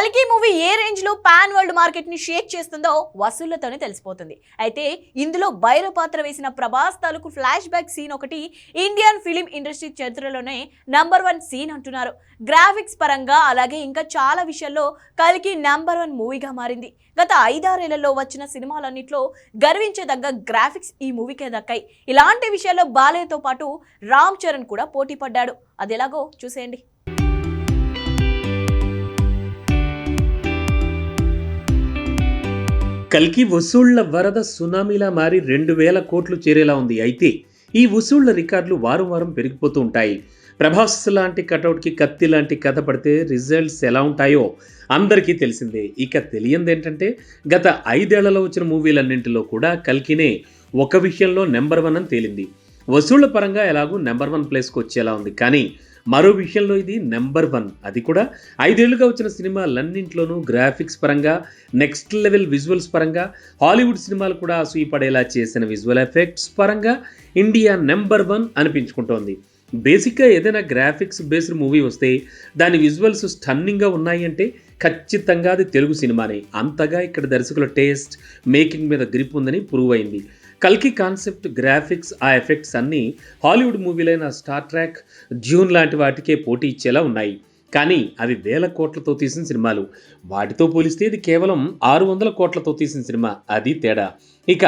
కల్కి మూవీ ఏ రేంజ్లో pan world మార్కెట్ని షేక్ చేస్తుందో వసూళ్ళతోనే తెలిసిపోతుంది. అయితే ఇందులో బైర పాత్ర వేసిన ప్రభాస్ తాలూకు ఫ్లాష్ బ్యాక్ సీన్ ఒకటి ఇండియన్ ఫిలిం ఇండస్ట్రీ చరిత్రలోనే నంబర్ వన్ సీన్ అంటున్నారు. గ్రాఫిక్స్ పరంగా అలాగే ఇంకా చాలా విషయాల్లో కల్కి నంబర్ వన్ మూవీగా మారింది. గత ఐదారేళ్ళలో వచ్చిన సినిమాలన్నింటిలో గర్వించదగ్గ గ్రాఫిక్స్ ఈ మూవీకే దక్కాయి. ఇలాంటి విషయాల్లో బాలయ్యతో పాటు రామ్ చరణ్ కూడా పోటీ పడ్డాడు. అది ఎలాగో చూసేయండి. కల్కి వసూళ్ళ వరద సునామీలా మారి రెండు వేల కోట్లు చేరేలా ఉంది. అయితే ఈ వసూళ్ళ రికార్డులు వారం వారం పెరిగిపోతూ ఉంటాయి. ప్రభాస్ లాంటి కటౌట్కి కత్తి లాంటి కథ పడితే రిజల్ట్స్ ఎలా ఉంటాయో అందరికీ తెలిసిందే. ఇక తెలియంది ఏంటంటే గత ఐదేళ్ళలో వచ్చిన మూవీలన్నింటిలో కూడా కల్కినే ఒక విషయంలో నెంబర్ వన్ అని తేలింది. వసూళ్ళ పరంగా ఎలాగూ నెంబర్ వన్ ప్లేస్కి వచ్చేలా ఉంది. కానీ మరో విషయంలో ఇది నెంబర్ వన్. అది కూడా ఐదేళ్ళుగా వచ్చిన సినిమాలన్నింటిలోనూ గ్రాఫిక్స్ పరంగా నెక్స్ట్ లెవెల్ విజువల్స్ పరంగా హాలీవుడ్ సినిమాలు కూడా అసూయపడేలా చేసిన విజువల్ ఎఫెక్ట్స్ పరంగా ఇండియా నెంబర్ వన్ అనిపించుకుంటోంది. బేసిక్గా ఏదైనా గ్రాఫిక్స్ బేస్డ్ మూవీ వస్తే దాని విజువల్స్ స్టన్నింగ్గా ఉన్నాయి అంటే ఖచ్చితంగా అది తెలుగు సినిమానే. అంతగా ఇక్కడ దర్శకుల టేస్ట్ మేకింగ్ మీద గ్రిప్ ఉందని ప్రూవ్ అయింది. కల్కి కాన్సెప్ట్ గ్రాఫిక్స్ ఆ ఎఫెక్ట్స్ అన్నీ హాలీవుడ్ మూవీలైన స్టార్ ట్రాక్ జ్యూన్ లాంటి వాటికే పోటీ ఇచ్చేలా ఉన్నాయి. కానీ అవి వేల కోట్లతో తీసిన సినిమాలు. వాటితో పోలిస్తే ఇది కేవలం ఆరు వందల కోట్లతో తీసిన సినిమా. అది తేడా. ఇక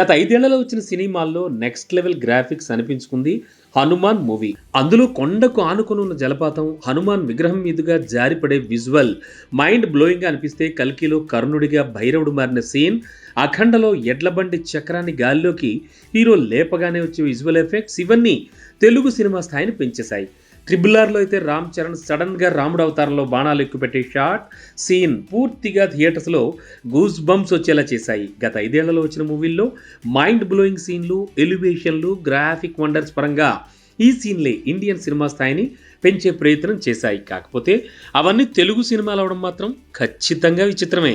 గత ఐదేళ్ళలో వచ్చిన సినిమాల్లో నెక్స్ట్ లెవెల్ గ్రాఫిక్స్ అనిపించుకుంది హనుమాన్ మూవీ. అందులో కొండకు ఆనుకుని ఉన్న జలపాతం హనుమాన్ విగ్రహం మీదుగా జారిపడే విజువల్ మైండ్ బ్లోయింగ్గా అనిపిస్తే కల్కిలో కర్ణుడిగా భైరవుడు మారిన సీన్ అఖండలో ఎడ్లబండి చక్రాన్ని గాల్లోకి హీరో లేపగానే వచ్చే విజువల్ ఎఫెక్ట్స్ ఇవన్నీ తెలుగు సినిమా స్థాయిని పెంచేశాయి. ట్రిబుల్ ఆర్లో అయితే రామ్ చరణ్ సడన్గా రాముడు అవతారంలో బాణాలు ఎక్కుపెట్టే షాట్ సీన్ పూర్తిగా థియేటర్స్లో గూస్ బంప్స్ వచ్చేలా చేశాయి. గత ఐదేళ్ళలో వచ్చిన మూవీల్లో మైండ్ బ్లోయింగ్ సీన్లు ఎలివేషన్లు గ్రాఫిక్ వండర్స్ పరంగా ఈ సీన్లే ఇండియన్ సినిమా స్థాయిని పెంచే ప్రయత్నం చేశాయి. కాకపోతే అవన్నీ తెలుగు సినిమాలు అవడం మాత్రం ఖచ్చితంగా విచిత్రమే.